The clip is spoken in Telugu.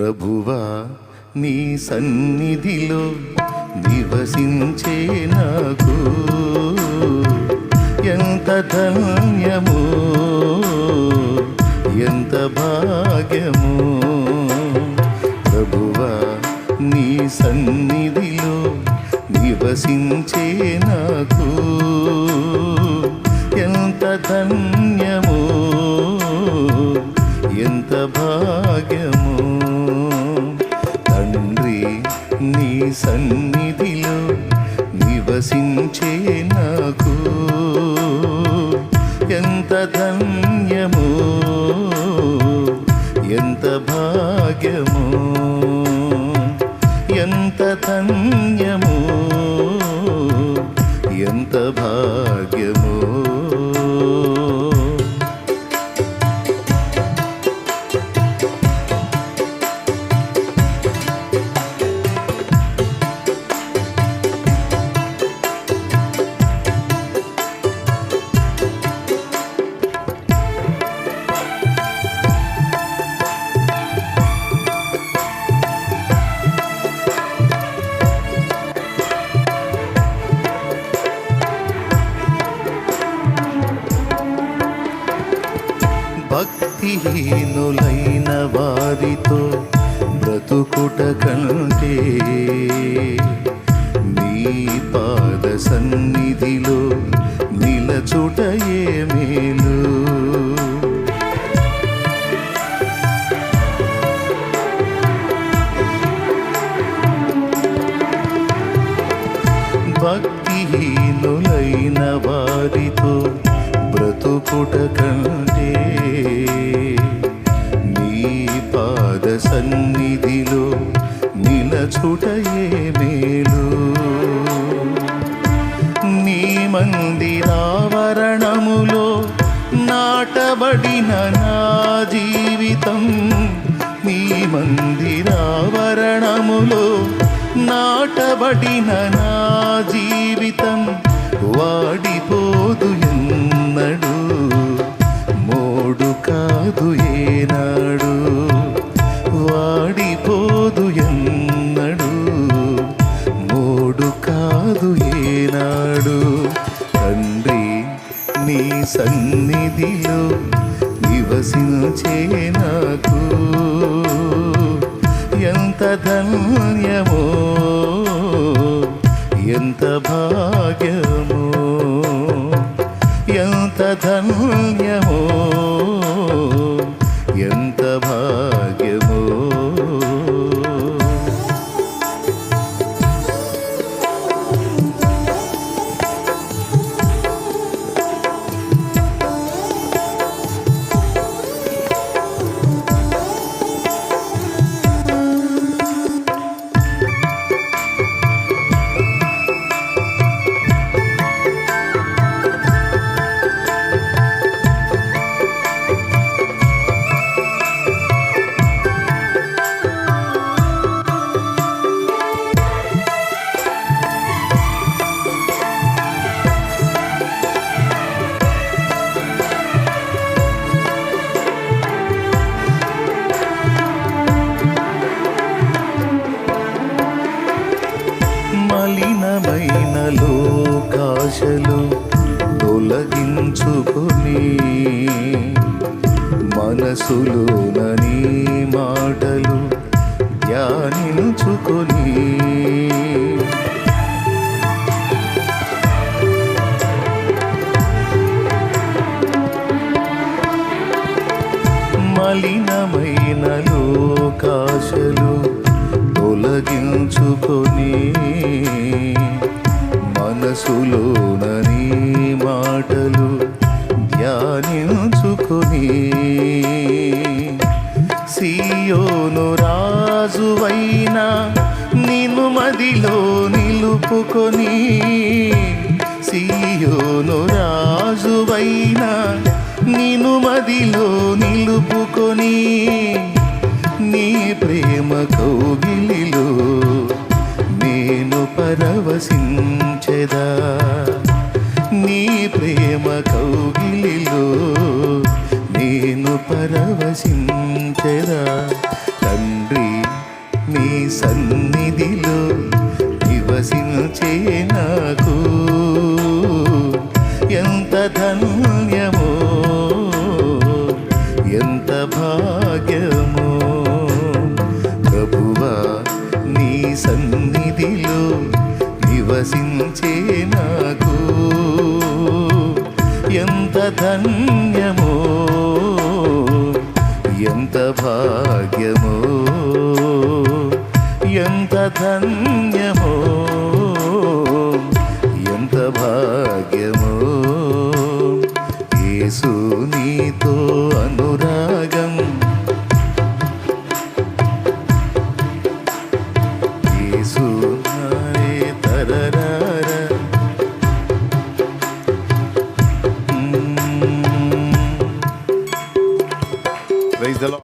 ప్రభువా నీ సన్నిధిలో నివసించే నాకు? ఎంత ధన్యమో? ఎంత భాగ్యమో? ప్రభువా నీ సన్నిధిలో నివసించే నాకు? నీ సన్నిధిలో నివసించే నాకు ఎంత ధన్యమో ఎంత భాగ్యమో ఎంత ధన్యమో ఎంత భాగ్యమో. భక్తిహీనులైన వారితో బ్రతుకుట కంటే నీ పాద సన్నిధిలో నిలచుట ఏ మేలు? భక్తిహీనులైన వారితో బ్రతుకుట కంటే సన్నిధిలో నిలచుటయే మేలు. నీ మందిరావరణములో నాటబడిన నా జీవితం నీ మందిరావరణములో నాటబడిన నా జీవితం వాడిపోదు ఎన్నడు మోడు కాదు ఏనాడు. సన్నిధిలో నివసించే నాకు ఎంత ధన్యమో ఎంత భా మనసులోనని మాటలు ధ్యానించుకొని. మలినమైన లోకాశలు తొలగించుకొని. మనసులోనని మాటలు ధ్యానించుకుని సీయోను రాజువైన నిన్ను మదిలో నిలుపుకొని సీయోను రాజువైన నిన్ను మదిలో నిలుపుకొని నీ ప్రేమ కౌగిలిలో నేను పరవశించెదా? ప్రేమ కౌగిలిలో నేను పరవశించరా తండ్రి నీ సన్నిధిలో నివసించే నాకు ఎంత ధన్యమో ఎంత భా ధన్యమో ఎంత భాగ్యమో? ఎంత ధన్యమో? ఎంత భాగ్యమో? యేసు నీతో అనురా